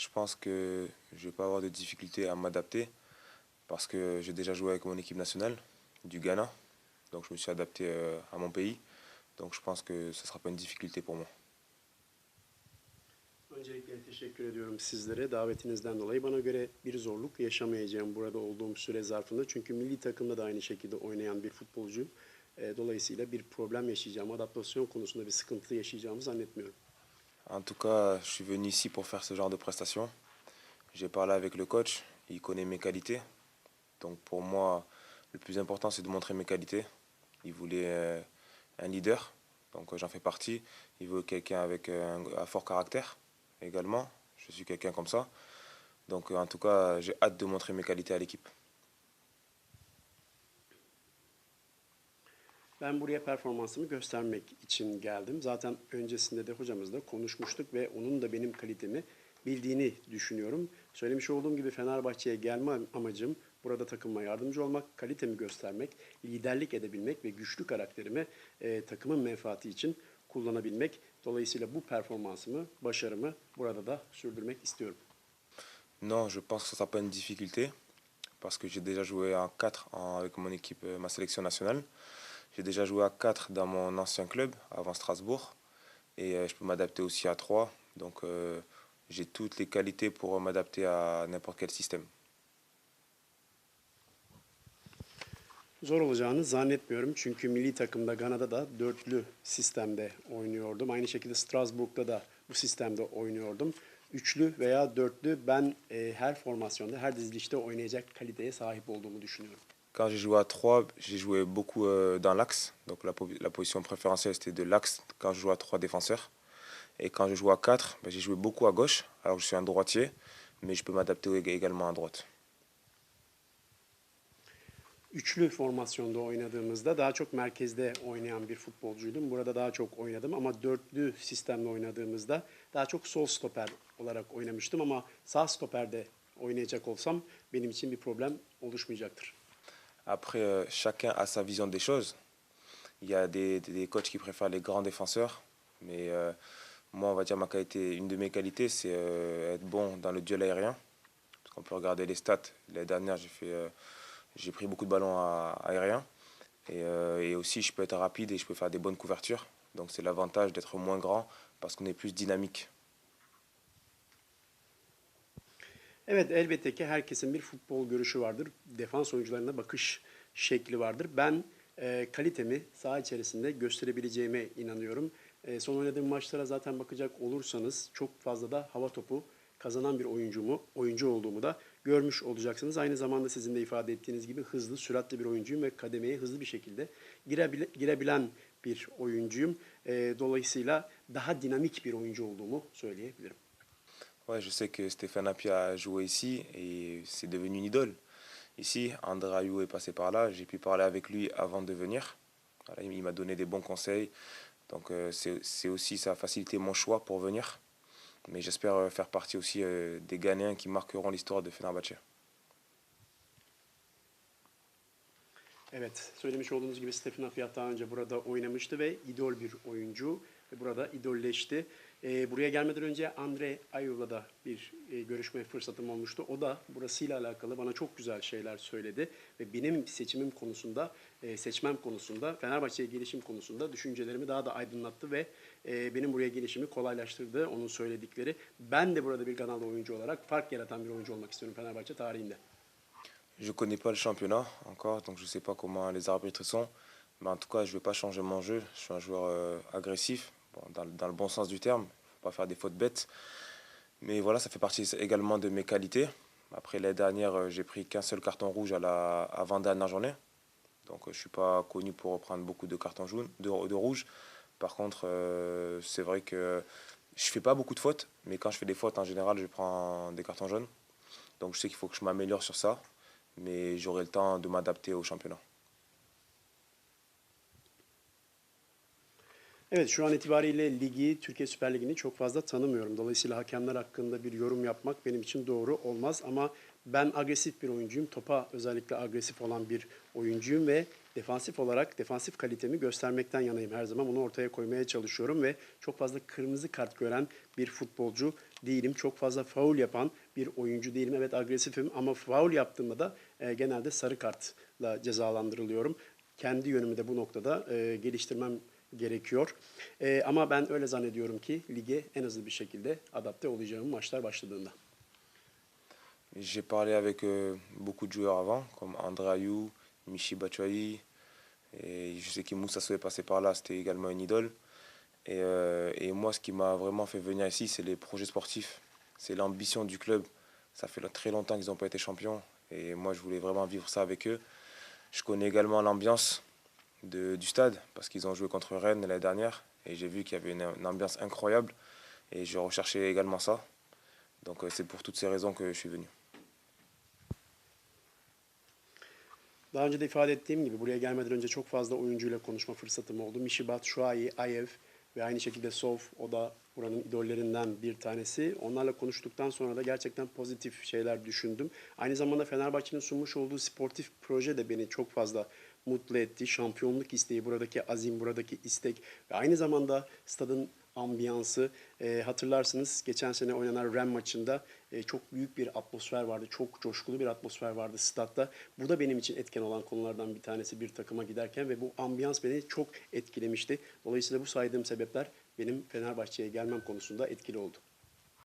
je pense que je vais pas avoir de difficulté à m'adapter parce que j'ai déjà joué avec mon équipe nationale du Ghana. Donc je me suis adapté euh, à mon pays. Donc je pense que ce sera pas une difficulté pour moi. Öncelikle teşekkür ediyorum sizlere davetinizden dolayı. Bana göre bir zorluk yaşamayacağım burada olduğum süre zarfında. Çünkü milli takımda da aynı şekilde oynayan bir futbolcuyum. E, Dolayısıyla bir problem yaşayacağım, adaptasyon konusunda bir sıkıntı yaşayacağımı zannetmiyorum. En tout cas, je suis venu ici pour faire ce genre de prestations. J'ai parlé avec le coach, il connaît mes qualités. Donc pour moi, le plus important, c'est de montrer mes qualités. Il voulait euh, un leader, donc euh, j'en fais partie. Il veut quelqu'un avec euh, un, fort caractère également. Je suis quelqu'un comme ça. Donc en tout cas, j'ai hâte de montrer mes qualités à l'équipe. Ben buraya performansımı göstermek için geldim. Zaten öncesinde de hocamızla konuşmuştuk ve onun da benim kalitemi bildiğini düşünüyorum. Söylemiş olduğum gibi Fenerbahçe'ye gelme amacım burada takımıma yardımcı olmak, kalitemi göstermek, liderlik edebilmek ve güçlü karakterimi e, takımın menfaati için kullanabilmek. Dolayısıyla bu performansımı, başarımı burada da sürdürmek istiyorum. Non, je pense que sera pas une difficulté parce que j'ai déjà joué en 4 en- avec mon équipe, euh, ma sélection nationale. J'ai déjà joué à 4 dans mon ancien club avant Strasbourg et euh, je peux m'adapter aussi à 3. Donc euh, j'ai toutes les qualités pour m'adapter à n'importe quel système. Zor olacağını zannetmiyorum çünkü milli takımda Gana'da da dörtlü sistemde oynuyordum. Aynı şekilde Strasbourg'da da bu sistemde oynuyordum. Üçlü veya dörtlü ben e, her formasyonda, her dizilişte oynayacak kaliteye sahip olduğumu düşünüyorum. Quand j'ai joué à 3, j'ai joué beaucoup euh, dans l'axe. Donc la, la position préférentielle c'était de l'axe quand je jouais à 3 défenseurs. Et quand je joue à 4, ben, j'ai joué beaucoup à gauche alors je suis un droitier, mais je peux m'adapter ég- également à droite. Üçlü formasyonda oynadığımızda daha çok merkezde oynayan bir futbolcuydum. Burada daha çok oynadım ama dörtlü sistemle oynadığımızda daha çok sol stoper olarak oynamıştım ama sağ stoperde oynayacak olsam benim için bir problem oluşmayacaktır. Après, euh, chacun a sa vision des choses. Il y a des, des- coachs qui préfèrent les grands défenseurs, mais euh, moi, on va dire ma qualité, une de mes qualités, c'est euh, être bon dans le duel aérien. Parce qu'on peut regarder les stats. L'année dernière, j'ai fait, j'ai pris beaucoup de ballons aériens, et aussi je peux être rapide et je peux faire des bonnes couvertures. Donc c'est l'avantage d'être moins grand parce qu'on est plus dynamique. Evet elbette ki herkesin bir futbol görüşü vardır. Defans oyuncularına bakış şekli vardır. Ben e, kalitemi saha içerisinde gösterebileceğime inanıyorum. E, son oynadığım maçlara zaten bakacak olursanız çok fazla da hava topu kazanan bir oyuncumu, oyuncu olduğumu da görmüş olacaksınız. Aynı zamanda sizin de ifade ettiğiniz gibi hızlı, süratli bir oyuncuyum ve kademeye hızlı bir şekilde girebile, girebilen bir oyuncuyum. E, dolayısıyla daha dinamik bir oyuncu olduğumu söyleyebilirim. Ouais, je sais que Stéphane Apia a joué ici et c'est devenu une idole. Ici, André Ayou est passé par là. J'ai pu parler avec lui avant de venir. Il m'a donné des bons conseils. Donc euh, c'est aussi, ça a facilité mon choix pour venir. Mais j'espère euh, faire partie aussi euh, des Ghanéens qui marqueront l'histoire de Fenerbahçe. Evet, söylemiş olduğunuz gibi Stefan Afiyat daha önce burada oynamıştı ve idol bir oyuncu burada idolleşti. Ee, buraya gelmeden önce Andre Ayuv'la da bir e, görüşme fırsatım olmuştu. O da burasıyla alakalı bana çok güzel şeyler söyledi ve benim seçimim konusunda, e, seçmem konusunda, Fenerbahçe'ye gelişim konusunda düşüncelerimi daha da aydınlattı ve e, benim buraya gelişimi kolaylaştırdı onun söyledikleri. Ben de burada bir Ganalı oyuncu olarak fark yaratan bir oyuncu olmak istiyorum Fenerbahçe tarihinde. Je connais pas le championnat encore, donc je sais pas comment les arbitres sont. Mais en tout cas, je vais pas changer mon jeu. Je suis un joueur euh, agressif, dans, le- bon sens du terme. Faut pas faire des fautes bêtes. Mais voilà, ça fait partie également de mes qualités. Après l'année dernière, euh, j'ai pris qu'un seul carton rouge à la avant-dernière journée. Donc euh, je suis pas connu pour prendre beaucoup de cartons jaunes, de, de rouge. Par contre, euh, c'est vrai que je fais pas beaucoup de fautes, mais quand je fais des fautes, en général, je prends des cartons jaunes. Donc je sais qu'il faut que je m'améliore sur ça mais j'aurai le temps de m'adapter au championnat. Evet şu an itibariyle ligi, Türkiye Süper Ligi'ni çok fazla tanımıyorum. Dolayısıyla hakemler hakkında bir yorum yapmak benim için doğru olmaz ama ben agresif bir oyuncuyum. Topa özellikle agresif olan bir oyuncuyum ve defansif olarak defansif kalitemi göstermekten yanayım her zaman. Onu ortaya koymaya çalışıyorum ve çok fazla kırmızı kart gören bir futbolcu değilim. Çok fazla faul yapan bir oyuncu değilim. Evet agresifim ama faul yaptığımda da e, genelde sarı kartla cezalandırılıyorum. Kendi yönümü de bu noktada e, geliştirmem gerekiyor. E, ama ben öyle zannediyorum ki lige en hızlı bir şekilde adapte olacağım maçlar başladığında. J'ai parlé avec euh, beaucoup de joueurs avant, comme André Ayou, Michi Batshuayi. Et je sais que Moussa Sow est passé par là, c'était également une idole. Euh, et moi, ce qui m'a vraiment fait venir ici, c'est les projets sportifs. C'est l'ambition du club. Ça fait très longtemps qu'ils n'ont pas été champions. Et moi, je voulais vraiment vivre ça avec eux. Je connais également l'ambiance du stade, parce qu'ils ont joué contre Rennes l'année dernière. Et j'ai vu qu'il y avait une, ambiance incroyable. Et je recherchais également ça. Donc euh, c'est pour toutes ces raisons que je suis venu. Ve aynı şekilde Sov, o da buranın idollerinden bir tanesi. Onlarla konuştuktan sonra da gerçekten pozitif şeyler düşündüm. Aynı zamanda Fenerbahçe'nin sunmuş olduğu sportif proje de beni çok fazla mutlu etti. Şampiyonluk isteği, buradaki azim, buradaki istek ve aynı zamanda stadın ambiyansı. E, hatırlarsınız geçen sene oynanan Ren maçında e, çok büyük bir atmosfer vardı. Çok coşkulu bir atmosfer vardı statta. Bu da benim için etken olan konulardan bir tanesi bir takıma giderken ve bu ambiyans beni çok etkilemişti. Dolayısıyla bu saydığım sebepler benim Fenerbahçe'ye gelmem konusunda etkili oldu.